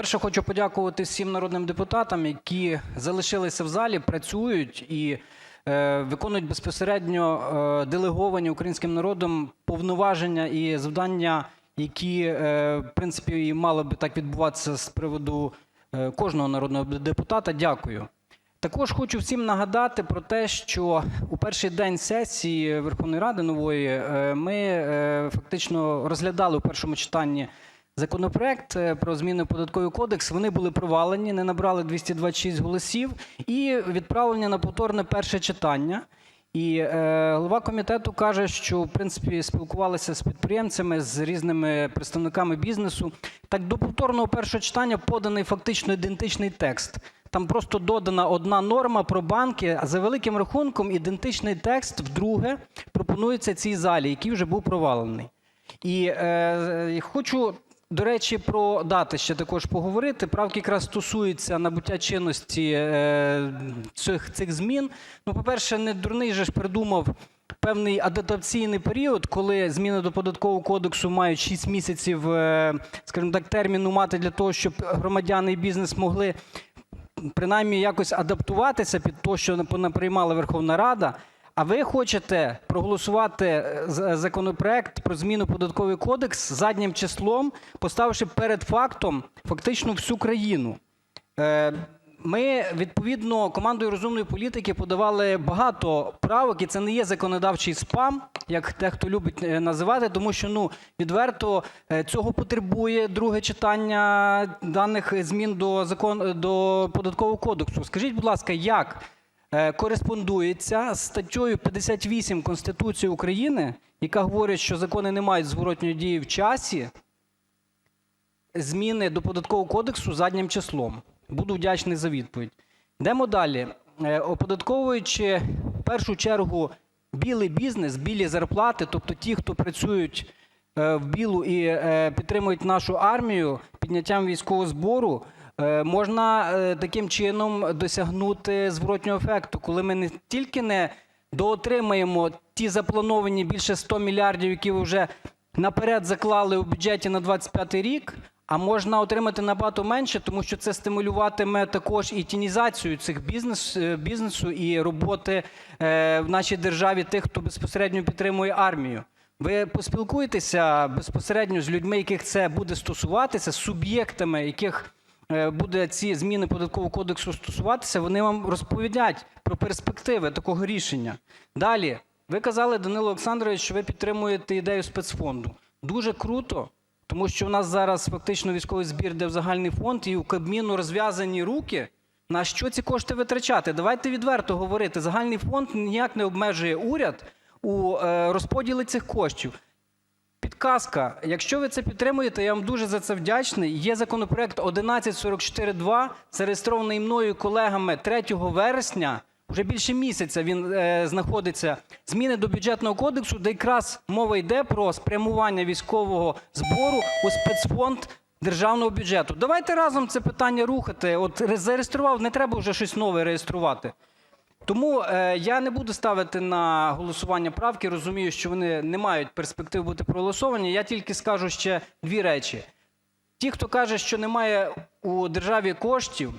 По-перше, хочу подякувати всім народним депутатам, які залишилися в залі, працюють і е, виконують безпосередньо е, делеговані українським народом повноваження і завдання, які, е, в принципі, і мало би так відбуватися з приводу е, кожного народного депутата. Дякую. Також хочу всім нагадати про те, що у перший день сесії Верховної Ради нової е, ми е, фактично розглядали у першому читанні законопроект е, про зміни в Податковий кодекс. Вони були провалені, не набрали 226 голосів і відправлені на повторне перше читання. І е, голова комітету каже, що в принципі спілкувалися з підприємцями, з різними представниками бізнесу. Так до повторного першого читання поданий фактично ідентичний текст. Там просто додана одна норма про банки, а за великим рахунком ідентичний текст вдруге пропонується цій залі, який вже був провалений. І е, хочу, до речі, про дати ще також поговорити. Правки якраз стосуються набуття чинності е, цих, цих змін. Ну, по-перше, не дурний же ж придумав певний адаптаційний період, коли зміни до Податкового кодексу мають 6 місяців, е, скажімо так, терміну мати для того, щоб громадяни і бізнес могли принаймні якось адаптуватися під те, що приймала Верховна Рада. А ви хочете проголосувати е, законопроект про зміну Податковий кодекс заднім числом, поставивши перед фактом фактично всю країну. Е, Ми, відповідно, командою розумної політики подавали багато правок, і це не є законодавчий спам, як дехто любить е, називати, тому що, ну, відверто е, цього потребує друге читання даних змін до закон до Податкового кодексу. Скажіть, будь ласка, як е, кореспондується з статтею 58 Конституції України, яка говорить, що закони не мають зворотньої дії в часі, зміни до Податкового кодексу заднім числом? Буду вдячний за відповідь. Йдемо далі. Е, Оподатковуючи в першу чергу білий бізнес, білі зарплати, тобто ті, хто працюють е, в білу і е, підтримують нашу армію підняттям військового збору, е, можна е, таким чином досягнути зворотнього ефекту, коли ми не тільки не доотримаємо ті заплановані більше 100 мільярдів, які ви вже наперед заклали у бюджеті на 25-й рік, а можна отримати набагато менше, тому що це стимулюватиме також і тінізацію цих бізнес, е, бізнесу і роботи е, в нашій державі тих, хто безпосередньо підтримує армію. Ви поспілкуєтеся безпосередньо з людьми, яких це буде стосуватися, з суб'єктами, яких е, буде ці зміни Податкового кодексу стосуватися, вони вам розповідять про перспективи такого рішення. Далі. Ви казали, Данило Олександрович, що ви підтримуєте ідею спецфонду. Дуже круто, тому що в нас зараз фактично військовий збір йде в загальний фонд, і у Кабміну розв'язані руки, на що ці кошти витрачати. Давайте відверто говорити. Загальний фонд ніяк не обмежує уряд у е, розподілі цих коштів. Підказка. Якщо ви це підтримуєте, я вам дуже за це вдячний. Є законопроект 1144-2, зареєстрований мною колегами 3 вересня. Вже більше місяця він е, знаходиться. Зміни до бюджетного кодексу, де якраз мова йде про спрямування військового збору у спецфонд державного бюджету. Давайте разом це питання рухати. От зареєстрував, не треба вже щось нове реєструвати. Тому е, я не буду ставити на голосування правки, розумію, що вони не мають перспектив бути проголосовані. Я тільки скажу ще дві речі. Ті, хто каже, що немає у державі коштів,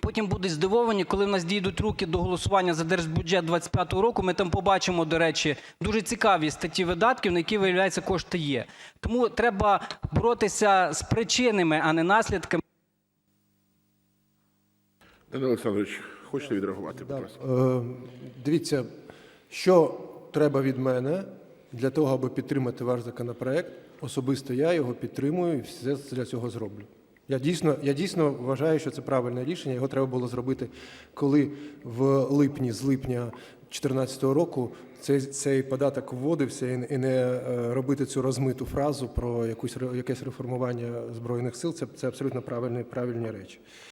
потім будуть здивовані, коли в нас дійдуть руки до голосування за держбюджет 25-го року. Ми там побачимо, до речі, дуже цікаві статті видатків, на які, виявляється, кошти є. Тому треба боротися з причинами, а не наслідками. Данило Олександрович, хочете відреагувати? будь ласка? Е, Дивіться, що треба від мене для того, аби підтримати ваш законопроект. Особисто я його підтримую і все для цього зроблю. Я дійсно, я дійсно вважаю, що це правильне рішення. Його треба було зробити, коли в липні, з липня 2014 року цей, цей податок вводився і, і не е, робити цю розмиту фразу про якусь якесь реформування збройних сил. Це, це абсолютно правильні, правильні речі.